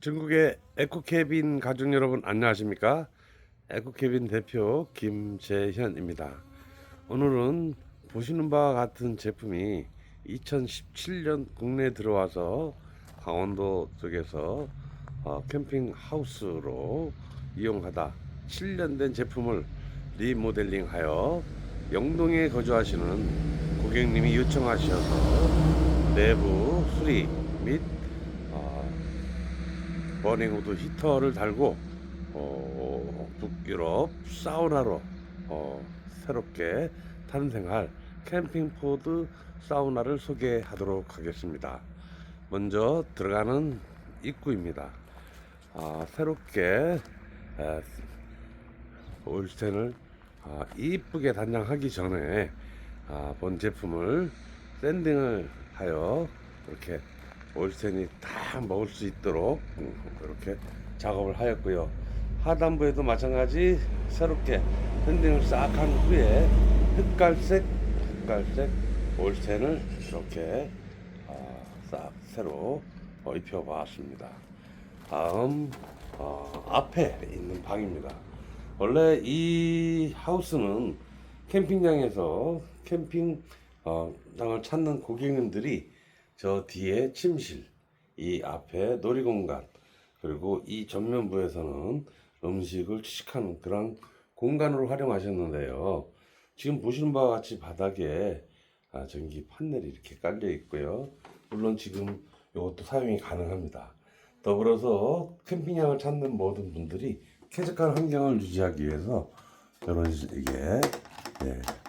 전국의 에코캐빈 가족 여러분 안녕하십니까? 에코캐빈 대표 김재현입니다. 오늘은 보시는 바와 같은 제품이 2017년 국내에 들어와서 강원도 쪽에서 어, 캠핑 하우스로 이용하다 7년 된 제품을 리모델링하여 영동에 거주하시는 고객님이 요청하셔서 내부 수리 및 어, 버닝우드 히터를 달고 어, 북유럽 사우나로 어, 새롭게 탄생할 캠핑포드 사우나를 소개하도록 하겠습니다. 먼저 들어가는 입구입니다. 아, 새롭게 에, 올스텐을 아, 이쁘게 단장하기 전에 아, 본 제품을 샌딩을 하여 이렇게 올스텐이 다 먹을 수 있도록 음, 이렇게 작업을 하였고요. 하단부에도 마찬가지 새롭게 샌딩을 싹 한 후에 흑갈색 흑갈색 올스텐을 이렇게 아, 싹 새로 어, 입혀봤습니다. 다음 어, 앞에 있는 방입니다. 원래 이 하우스는 캠핑장에서 캠핑 어, 장을 찾는 고객님들이 저 뒤에 침실, 이 앞에 놀이공간, 그리고 이 전면부에서는 음식을 취식하는 그런 공간으로 활용하셨는데요. 지금 보시는 바와 같이 바닥에 아, 전기 판넬이 이렇게 깔려 있고요. 물론 지금 이것도 사용이 가능합니다. 더불어서 캠핑장을 찾는 모든 분들이 쾌적한 환경을 유지하기 위해서 이런 이게 예.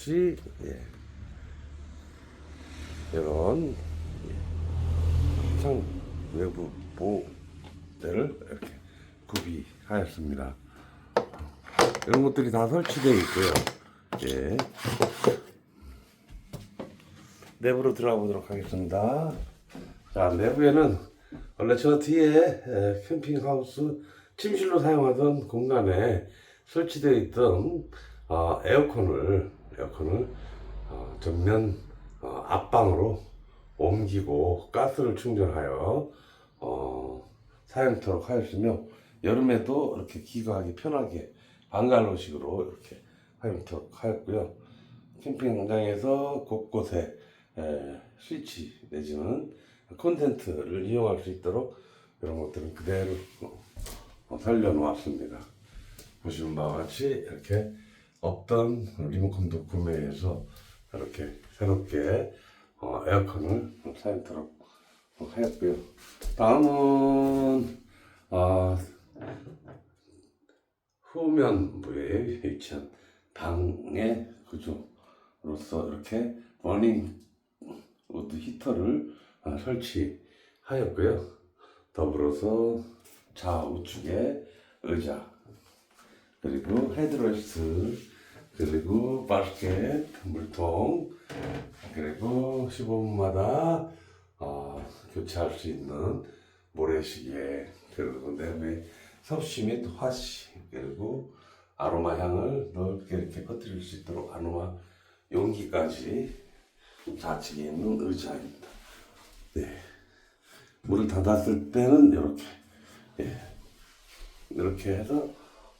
같이 예. 이런 예. 창 외부 보호대를 이렇게 구비하였습니다. 이런 것들이 다 설치되어 있고요. 예. 내부로 들어가 보도록 하겠습니다. 자, 내부에는 원래 저 뒤에 에, 캠핑하우스 침실로 사용하던 공간에 설치되어 있던 어, 에어컨을 에어컨을 어, 전면 어, 앞방으로 옮기고 가스를 충전하여 어, 사용토록 하였으며 여름에도 이렇게 기거하기 편하게 방갈로식으로 이렇게 사용토록 하였고요. 캠핑장에서 곳곳에 에, 스위치 내지는 콘텐츠를 이용할 수 있도록 이런 것들은 그대로 어, 살려놓았습니다. 보시는 바와 같이 이렇게 없던 리모컨도 구매해서 이렇게 새롭게 어, 에어컨을 사용토록 하였고요. 다음은 아, 후면부에 위치한 방의 구조로서 이렇게 버닝 우드 히터를 아, 설치하였고요. 더불어서 좌우측에 의자 그리고 헤드레스트 그리고 바스켓 물통 그리고 15분마다 어, 교체할 수 있는 모래시계 그리고 내부에 섭씨 및 화씨 그리고 아로마 향을 넓게 이렇게 퍼뜨릴 수 있도록 아로마 용기까지 좌측에 있는 의자입니다. 네. 물을 닫았을 때는 이렇게 예. 이렇게 해서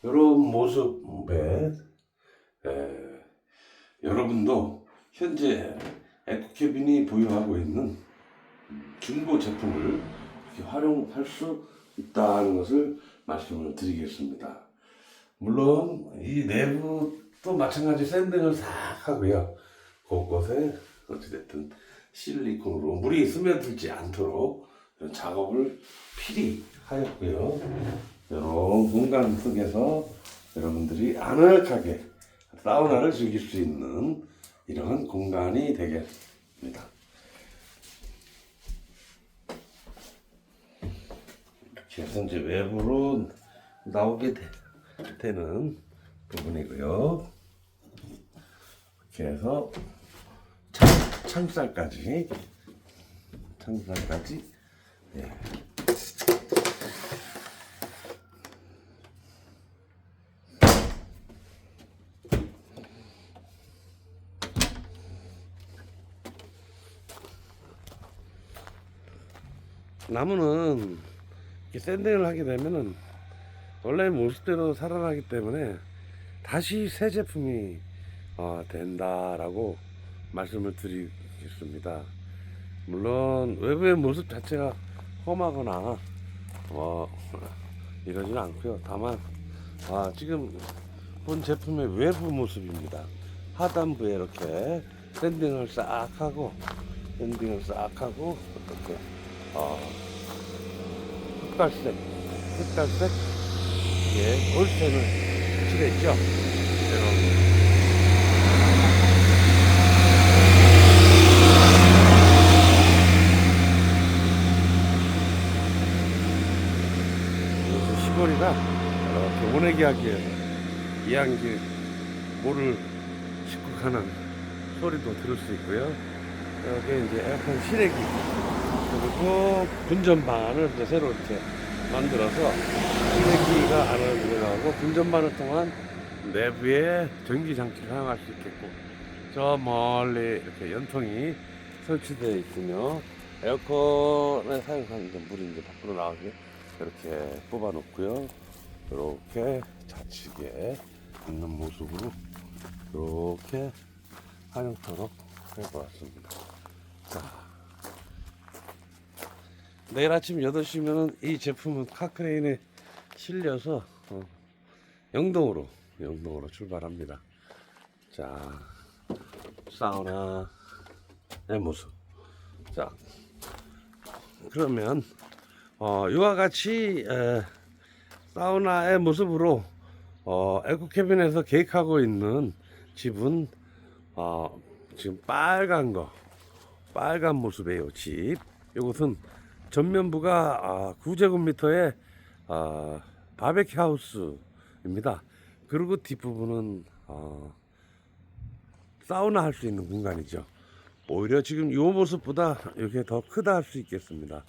이런 모습에 에, 여러분도 현재 에코캐빈이 보유하고 있는 중고 제품을 활용할 수 있다는 것을 말씀을 드리겠습니다. 물론 이 내부도 마찬가지 샌딩을 싹 하고요. 곳곳에 어찌됐든 실리콘으로 물이 스며들지 않도록 작업을 필히 하였고요. 이런 공간 속에서 여러분들이 아늑하게 사우나를 즐길 수 있는 이런 공간이 되겠습니다. 이렇게 해서 이제 외부로 나오게 되, 되는 부분이고요. 이렇게 해서 창, 창살까지 창살까지 예. 나무는 샌딩을 하게 되면은 원래 모습대로 살아나기 때문에 다시 새 제품이 어, 된다라고 말씀을 드리겠습니다. 물론 외부의 모습 자체가 험하거나 뭐 이러지는 않고요. 다만 아, 지금 본 제품의 외부 모습입니다. 하단부에 이렇게 샌딩을 싹 하고 샌딩을 싹 하고 이렇게 어, 흑갈색. 흑갈색. 예, 올펜을 칠했죠. 이런 그래서 시골이라 이렇게 오내기 하기 위해서 이양기 모를 식국하는 소리도 들을 수 있고요. 여기 이제 에어컨 실외기 그리고 분전반을 이제 새로 이렇게 만들어서 실외기가 안으로 들어가고 분전반을 통한 내부에 전기 장치를 사용할 수 있겠고 저 멀리 이렇게 연통이 설치되어 있으며 에어컨에 사용하는 물이 이제 밖으로 나오게 이렇게 뽑아 놓고요. 이렇게 좌측에 있는 모습으로 이렇게 활용토록 해보았습니다. 자, 내일 아침 8시면은 이 제품은 카크레인에 실려서 어, 영동으로 영동으로 출발합니다. 자, 사우나의 모습. 자, 그러면 어, 이와 같이 에, 사우나의 모습으로 어, 에코캐빈에서 계획하고 있는 집은 어, 지금 빨간 거 빨간 모습이에요 집 이것은 전면부가 아, 9제곱미터의 아, 바베큐 하우스입니다. 그리고 뒷부분은 어, 사우나 할 수 있는 공간이죠. 오히려 지금 이 모습보다 이렇게 더 크다 할 수 있겠습니다.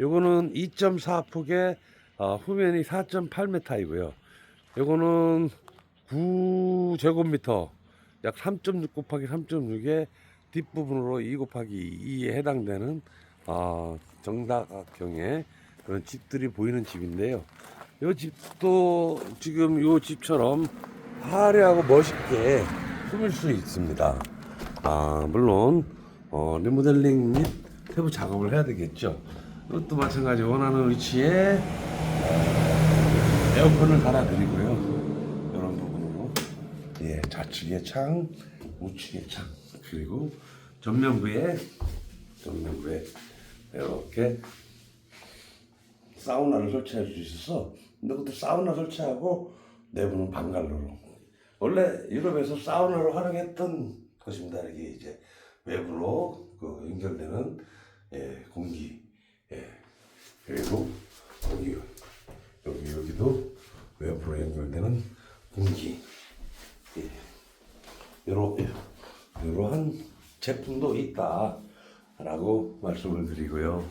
요거는 2.4폭의 어, 후면이 4.8m이고요. 요거는 9제곱미터 약 3.6 곱하기 3.6의 뒷부분으로 2 곱하기 2에 해당되는 어, 정다각형의 그런 집들이 보이는 집인데요. 요 집도 지금 요 집처럼 화려하고 멋있게 꾸밀 수 있습니다. 아, 물론 어, 리모델링 및 세부 작업을 해야 되겠죠. 이것도 마찬가지 원하는 위치에 어, 에어컨을 달아드리고요. 이런 부분으로 예 좌측에 창, 우측에 창 그리고 전면부에 전면부에 이렇게 사우나를 수 있어서 근데 그것도 사우나 설치하고 내부는 방갈로로 원래 유럽에서 사우나로 활용했던 것입니다. 이게 이제 외부로 그 연결되는 예, 공기 예. 그리고 여기 여기 여기도 외부로 연결되는 공기 예. 이러 이러한 제품도 있다 라고 말씀을 드리고요.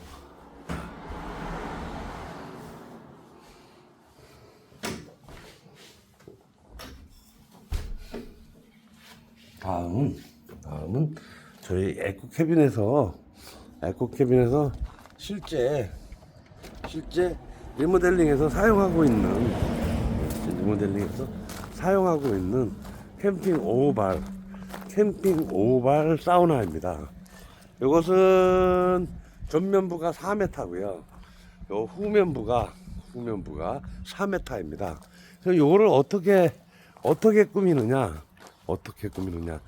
다음은 다음은 저희 에코 캐빈에서 에코 캐빈에서 실제 실제 리모델링에서 사용하고 있는 리모델링에서 사용하고 있는 캠핑 오발 캠핑 오발 사우나입니다. 이것은 전면부가 4m고요. 요 후면부가 후면부가 4m입니다. 그래서 요거를 어떻게 어떻게 꾸미느냐? 어떻게 꾸미느냐?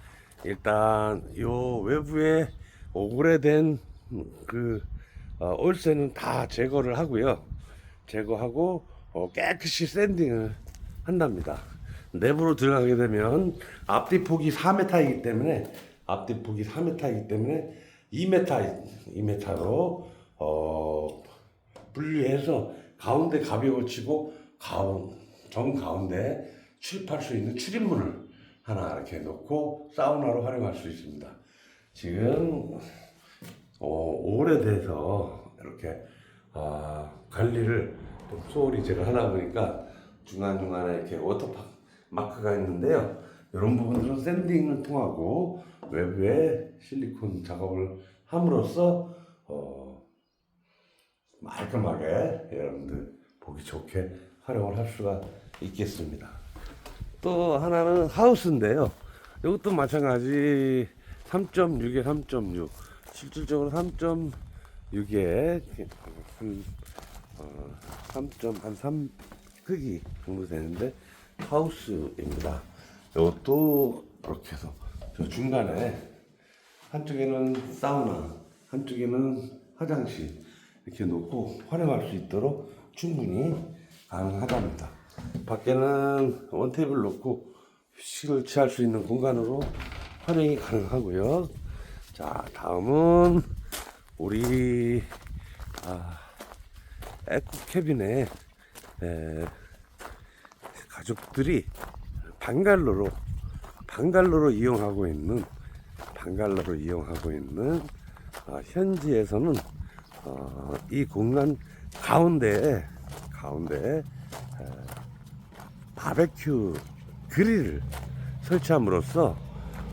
일단 요 외부에 오래된 그 어, 올세는 다 제거를 하고요. 제거하고 어, 깨끗이 샌딩을 한답니다. 내부로 들어가게 되면 앞뒤 폭이 4m이기 때문에 앞뒤 폭이 4m이기 때문에 2m 2m로 어, 분리해서 가운데 가벽을 치고 가운 정 가운데 출입할 수 있는 출입문을 하나 이렇게 놓고 사우나로 활용할 수 있습니다. 지금 어, 오래돼서 이렇게 아, 관리를 좀 소홀히 제가 하다 보니까 중간중간에 이렇게 워터파크 마크가 있는데요. 이런 부분들은 샌딩을 통하고 외부에 실리콘 작업을 함으로써 어, 말끔하게 여러분들 보기 좋게 활용을 할 수가 있겠습니다. 또 하나는 하우스인데요. 이것도 마찬가지 3.6에 3.6 실질적으로 3.6에 한 어, 3.3 크기 정도 되는데 하우스입니다. 이것도 이렇게 해서 저 중간에 한쪽에는 사우나, 한쪽에는 화장실 이렇게 놓고 활용할 수 있도록 충분히 가능하답니다. 밖에는 원테이블 놓고 휴식을 취할 수 있는 공간으로 활용이 가능하고요. 자, 다음은 우리 아, 에코 캐빈에 에, 가족들이 방갈로로 방갈로로 이용하고 있는 방갈로로 이용하고 있는 어, 현지에서는 어, 이 공간 가운데에 에, 바베큐 그릴을 설치함으로써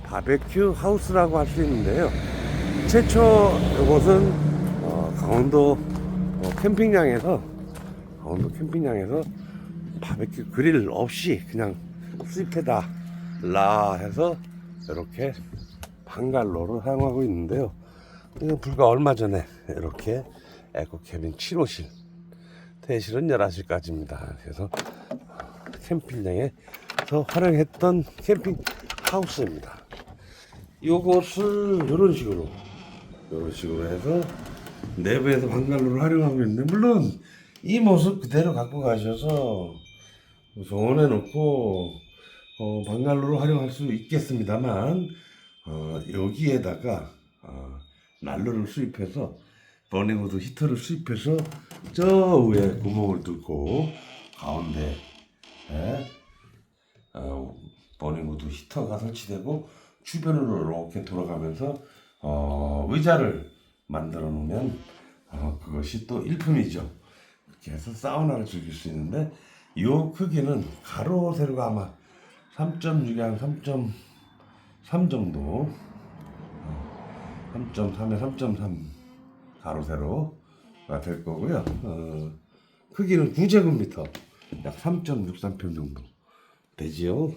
바베큐 하우스라고 할 수 있는데요. 최초 이곳은 어, 강원도 어, 캠핑장에서 강원도 캠핑장에서 바베큐 그릴 없이 그냥 수입해다 라 해서 이렇게 방갈로를 사용하고 있는데요. 이거 불과 얼마 전에 이렇게 에코캐빈 7호실 대실은 11시까지입니다. 그래서 캠핑장에서 활용했던 캠핑 하우스입니다. 요것을 이런 식으로 이런 식으로 해서 내부에서 방갈로를 활용하고 있는데 물론 이 모습 그대로 갖고 가셔서 정원해 놓고 어, 방갈로로 활용할 수 있겠습니다만 어, 여기에다가 어, 난로를 수입해서 버닝우드 히터를 수입해서 저 위에 구멍을 뚫고 가운데 에, 어, 버닝우드 히터가 설치되고 주변으로 이렇게 돌아가면서 어, 의자를 만들어 놓으면 어, 그것이 또 일품이죠. 이렇게 해서 사우나를 즐길 수 있는데 이 크기는 가로 세로가 아마 3.6에 한 3.3 정도 3.3에 3.3 가로 세로가 될 거고요. 어, 크기는 9제곱미터 약 3.63평 정도 되지요.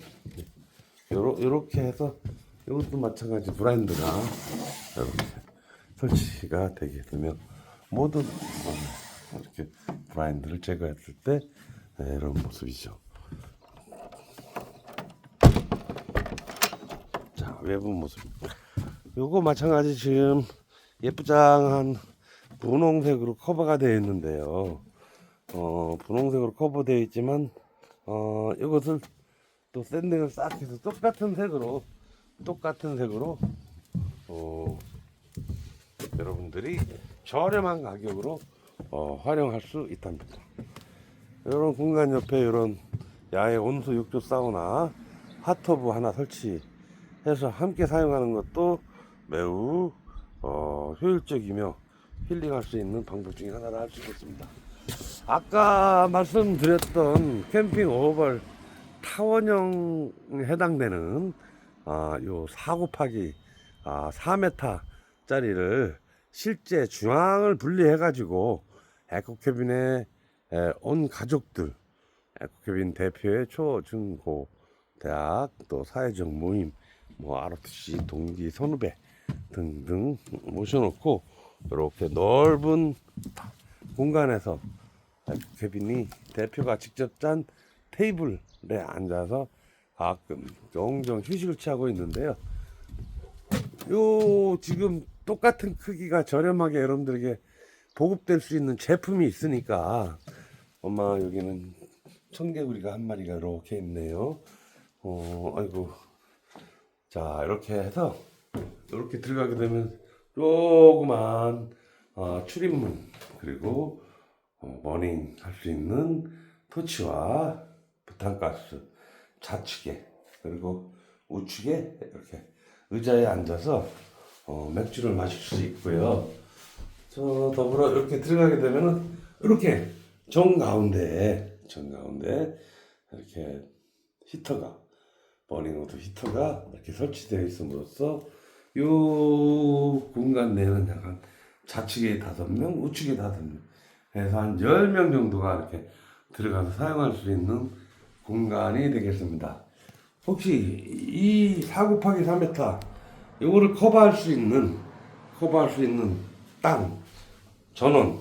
요러, 요렇게 해서 이것도 마찬가지 브라인드가 이렇게 설치가 되게 되면 모든 어, 이렇게 브라인드를 제거했을 때 네, 이런 모습이죠. 자 외부 모습. 요거 마찬가지 지금 예쁘장한 분홍색으로 커버가 되어 있는데요. 어 분홍색으로 커버되어 있지만 어 이것을 또 샌딩을 싹 해서 똑같은 색으로 똑같은 색으로 어 여러분들이 저렴한 가격으로 어, 활용할 수 있답니다. 이런 공간 옆에 이런 야외 온수 욕조 사우나 핫터브 하나 설치 해서 함께 사용하는 것도 매우 어, 효율적이며 힐링할 수 있는 방법 중에 하나라 할 수 있겠습니다. 아까 말씀드렸던 캠핑 오벌 타원형에 해당되는 아, 요 4 곱하기 아, 4m짜리를 실제 중앙을 분리해 가지고 에코캐빈에 에, 온 가족들 에코캐빈 대표의 초, 중, 고 대학 또 사회적 모임 뭐 ROTC 동기 선후배 등등 모셔놓고 이렇게 넓은 공간에서 에코캐빈이 대표가 직접 짠 테이블에 앉아서 가끔 종종 휴식을 취하고 있는데요. 요 지금 똑같은 크기가 저렴하게 여러분들에게 보급될 수 있는 제품이 있으니까 엄마 여기는 청개구리가 한 마리가 이렇게 있네요. 어 아이고 자 이렇게 해서 이렇게 들어가게 되면 조그만 어, 출입문 그리고 어, 머닝 할 수 있는 토치와 부탄가스 좌측에 그리고 우측에 이렇게 의자에 앉아서 어, 맥주를 마실 수 있고요. 저 더불어 이렇게 들어가게 되면은 이렇게 정 가운데 정 가운데 이렇게 히터가 버닝우드 히터가 이렇게 설치되어 있음으로써 요 공간 내는 약간 좌측에 다섯 명, 우측에 다섯 명 해서 한 10명 정도가 이렇게 들어가서 사용할 수 있는 공간이 되겠습니다. 혹시 이 4 곱하기 3m 이거를 커버할 수 있는 커버할 수 있는 땅 전원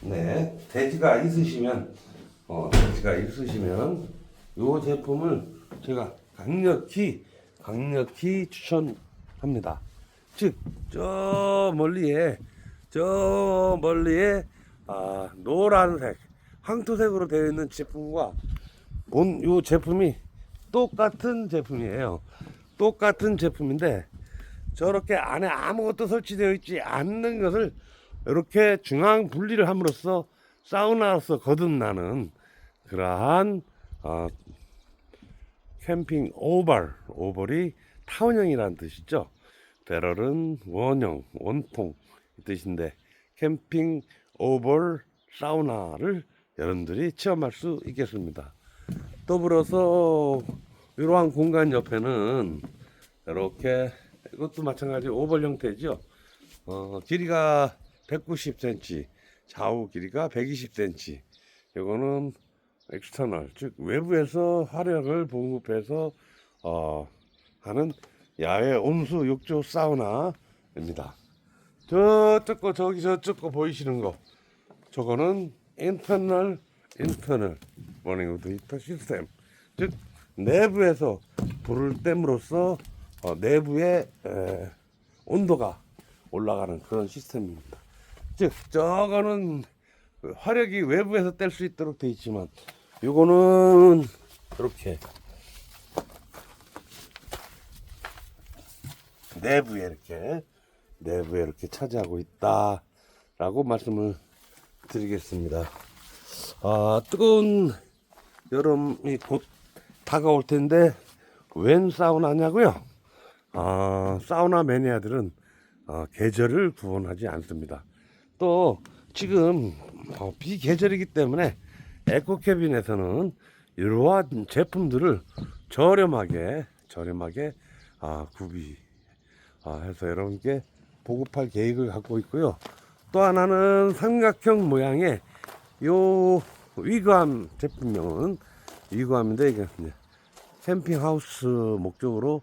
네 대지가 있으시면 어 대지가 있으시면 이 제품을 제가 강력히 강력히 추천합니다. 즉 저 멀리에 저 멀리에 아 노란색 황토색으로 되어 있는 제품과 본이 제품이 똑같은 제품이에요. 똑같은 제품인데 저렇게 안에 아무것도 설치되어 있지 않는 것을 이렇게 중앙 분리를 함으로써 사우나로서 거듭나는 그러한 어, 캠핑 오벌 오벌이 타원형이라는 뜻이죠. 배럴은 원형 원통 이 뜻인데 캠핑 오벌 사우나를 여러분들이 체험할 수 있겠습니다. 더불어서 이러한 공간 옆에는 이렇게 이것도 마찬가지 오벌 형태죠. 어, 길이가 190cm, 좌우 길이가 120cm. 이거는 엑스터널, 즉 외부에서 화력을 공급해서 어, 하는 야외 온수 욕조 사우나입니다. 저쪽 거 저기 저쪽 거 보이시는 거 저거는 인터널 인터널 워닝 우드 히터 시스템 즉 내부에서 불을 땜으로써 어, 내부의 에, 온도가 올라가는 그런 시스템입니다. 즉 저거는 그 화력이 외부에서 뗄 수 있도록 되어 있지만 요거는 이렇게 내부에 이렇게 내부에 이렇게 차지하고 있다 라고 말씀을 드리겠습니다. 아 뜨거운 여름이 곧 다가올 텐데 웬 사우나냐고요? 아 사우나 매니아들은 어, 계절을 구분하지 않습니다. 또 지금 어, 비계절이기 때문에 에코캐빈에서는 이러한 제품들을 저렴하게 저렴하게 아, 구비 아, 해서 여러분께 보급할 계획을 갖고 있고요. 또 하나는 삼각형 모양의 요 위그암 제품명은 위그암인데 이게 이제 캠핑 하우스 목적으로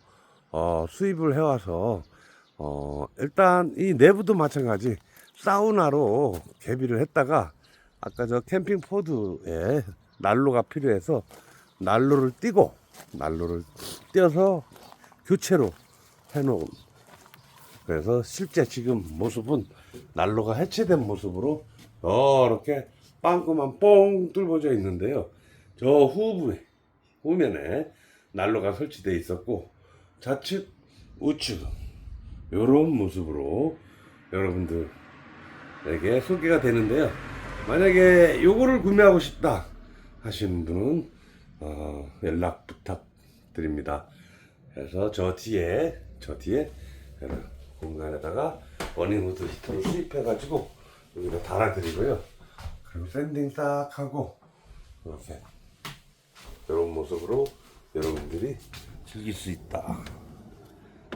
어, 수입을 해와서 어, 일단 이 내부도 마찬가지 사우나로 개비를 했다가 아까 저 캠핑 포드에 난로가 필요해서 난로를 띄고 난로를 띄어서 교체로 해놓은 그래서 실제 지금 모습은 난로가 해체된 모습으로 이렇게 빵꾸만 뽕 뚫어져 있는데요. 저 후부에 후면에 난로가 설치되어 있었고 좌측 우측 이런 모습으로 여러분들에게 소개가 되는데요. 만약에 요거를 구매하고 싶다 하시는 분은 어, 연락 부탁드립니다. 그래서 저 뒤에 저 뒤에 이런 공간에다가 버닝우드 히터를 수입해가지고 여기다 달아드리고요. 그리고 샌딩 딱 하고 이렇게 이런 모습으로 여러분들이 즐길 수 있다.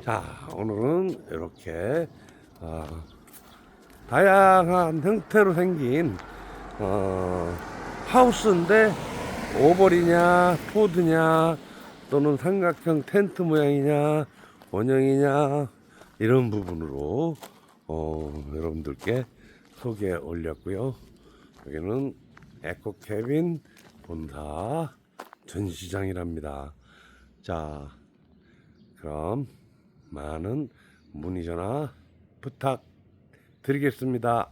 자, 오늘은 이렇게 어, 다양한 형태로 생긴 어, 하우스인데 오벌이냐 포드냐 또는 삼각형 텐트 모양이냐 원형이냐 이런 부분으로 어, 여러분들께 소개해 올렸고요. 여기는 에코캐빈 본사 전시장이랍니다. 자, 그럼 많은 문의 전화 부탁드리겠습니다.